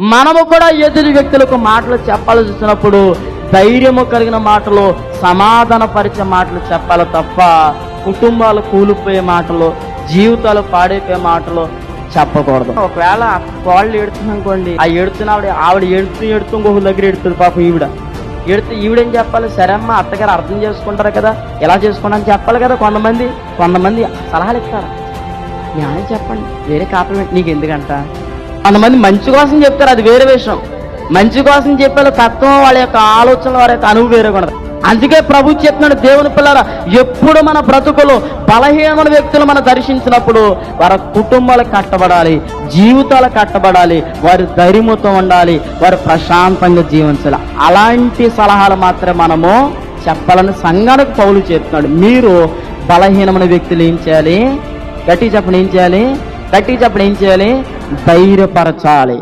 మనము కూడా ఎదుటి వ్యక్తులకు మాటలు చెప్పాల్సి వచ్చినప్పుడు ధైర్యము కలిగిన మాటలు సమాధానపరిచే మాటలు చెప్పాలి తప్ప కుటుంబాలు కూలిపోయే మాటలు జీవితాలు పాడైపోయే మాటలు చెప్పకూడదు. ఒకవేళ కోళ్ళు ఏడుతుంది అనుకోండి ఆ ఏడుతున్న ఆవిడ ఆవిడ ఏడుతూ ఏడుతూ ఇంకొక దగ్గర ఏడుతుంది పాపం ఈవిడ. ఏడితే ఈవిడేం చెప్పాలి? సరే అమ్మ అత్తగారు అర్థం చేసుకుంటారు కదా. ఎలా చేసుకుంటారని చెప్పాలి కదా కొంతమంది. కొంతమంది సలహాలు ఇస్తారు. న్యాయం చెప్పండి. వేరే కాంప్లిమెంట్ నీకు ఎందుకంట కొంతమంది మంచి కోసం చెప్తారు అది వేరే విషయం. మంచి కోసం చెప్పే తత్వం వాళ్ళ యొక్క ఆలోచన వారి యొక్క అనువు వేరే ఉండదు. అందుకే ప్రభు చెప్తున్నాడు దేవుని పిల్లల ఎప్పుడు మన బ్రతుకులు బలహీనమైన వ్యక్తులు మనం దర్శించినప్పుడు వారి కుటుంబాలు కట్టబడాలి జీవితాలు కట్టబడాలి వారి ధైర్యముతో ఉండాలి వారు ప్రశాంతంగా జీవించాలి. అలాంటి సలహాలు మాత్రమే మనము చెప్పాలని సంఘానికి పౌలు చెప్తున్నాడు మీరు బలహీనమైన వ్యక్తులు ఏం చేయాలి? గట్టి చెప్పండి ఏం చేయాలి? గట్టి చెప్పండి ఏం చేయాలి? ధైర్యపరచాలి.